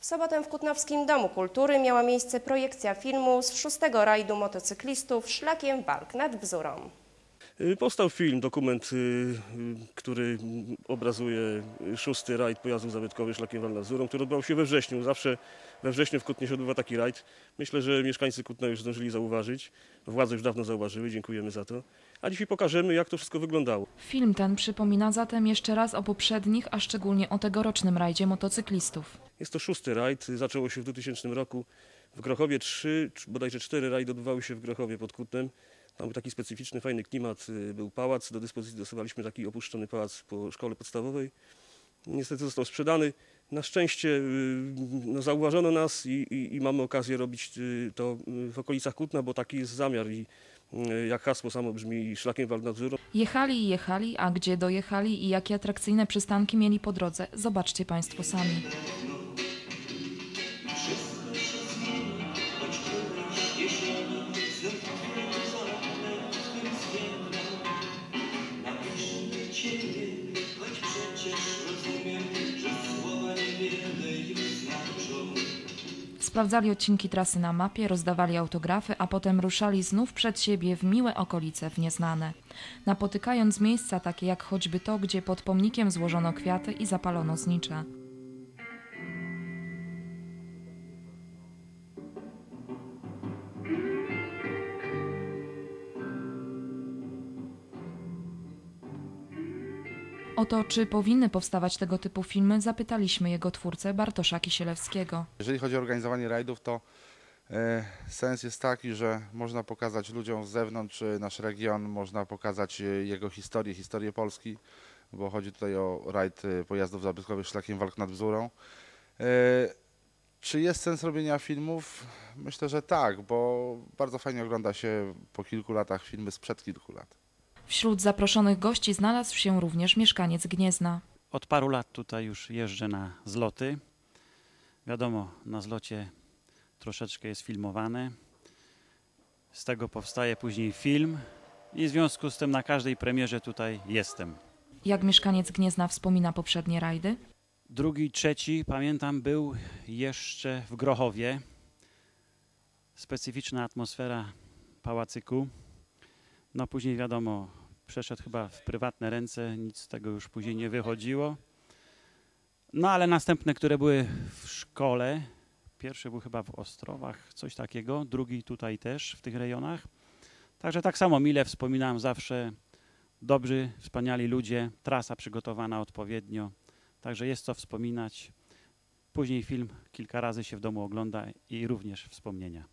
W sobotę w Kutnowskim Domu Kultury miała miejsce projekcja filmu z szóstego rajdu motocyklistów Szlakiem Walk nad Bzurą. Y, Powstał film, dokument, y, y, który obrazuje szósty rajd pojazdów zabytkowych szlakiem Walnazurą, który odbywał się we wrześniu. Zawsze we wrześniu w Kutnie się odbywa taki rajd. Myślę, że mieszkańcy Kutna już zdążyli zauważyć. Władze już dawno zauważyły, dziękujemy za to. A dzisiaj pokażemy, jak to wszystko wyglądało. Film ten przypomina zatem jeszcze raz o poprzednich, a szczególnie o tegorocznym rajdzie motocyklistów. Jest to szósty rajd, zaczęło się w 2000 roku. W Grochowie trzy, bodajże cztery rajdy odbywały się w Grochowie pod Kutnem. Tam był taki specyficzny, fajny klimat, y, był pałac, do dyspozycji dostawaliśmy taki opuszczony pałac po szkole podstawowej. Niestety został sprzedany. Na szczęście y, no, zauważono nas i, i, i mamy okazję robić y, to w okolicach Kutna, bo taki jest zamiar i jak hasło samo brzmi szlakiem Walnadzurą. Jechali i jechali, a gdzie dojechali i jakie atrakcyjne przystanki mieli po drodze, zobaczcie Państwo sami. Sprawdzali odcinki trasy na mapie, rozdawali autografy, a potem ruszali znów przed siebie w miłe okolice w nieznane. Napotykając miejsca takie jak choćby to, gdzie pod pomnikiem złożono kwiaty i zapalono znicze. O to, czy powinny powstawać tego typu filmy, zapytaliśmy jego twórcę Bartosza Kisielewskiego. Jeżeli chodzi o organizowanie rajdów, to e, sens jest taki, że można pokazać ludziom z zewnątrz e, nasz region, można pokazać e, jego historię, historię Polski, bo chodzi tutaj o rajd pojazdów zabytkowych szlakiem walk nad Bzurą. Czy jest sens robienia filmów? Myślę, że tak, bo bardzo fajnie ogląda się po kilku latach filmy sprzed kilku lat. Wśród zaproszonych gości znalazł się również mieszkaniec Gniezna. Od paru lat tutaj już jeżdżę na zloty. Wiadomo, na zlocie troszeczkę jest filmowane. Z tego powstaje później film i w związku z tym na każdej premierze tutaj jestem. Jak mieszkaniec Gniezna wspomina poprzednie rajdy? Drugi, trzeci, pamiętam, był jeszcze w Grochowie. Specyficzna atmosfera pałacyku. No później wiadomo, przeszedł chyba w prywatne ręce, nic z tego już później nie wychodziło. No ale następne, które były w szkole, pierwszy był chyba w Ostrowach, coś takiego, drugi tutaj też w tych rejonach. Także tak samo mile wspominałem zawsze, dobrzy, wspaniali ludzie, trasa przygotowana odpowiednio, także jest co wspominać. Później film kilka razy się w domu ogląda i również wspomnienia.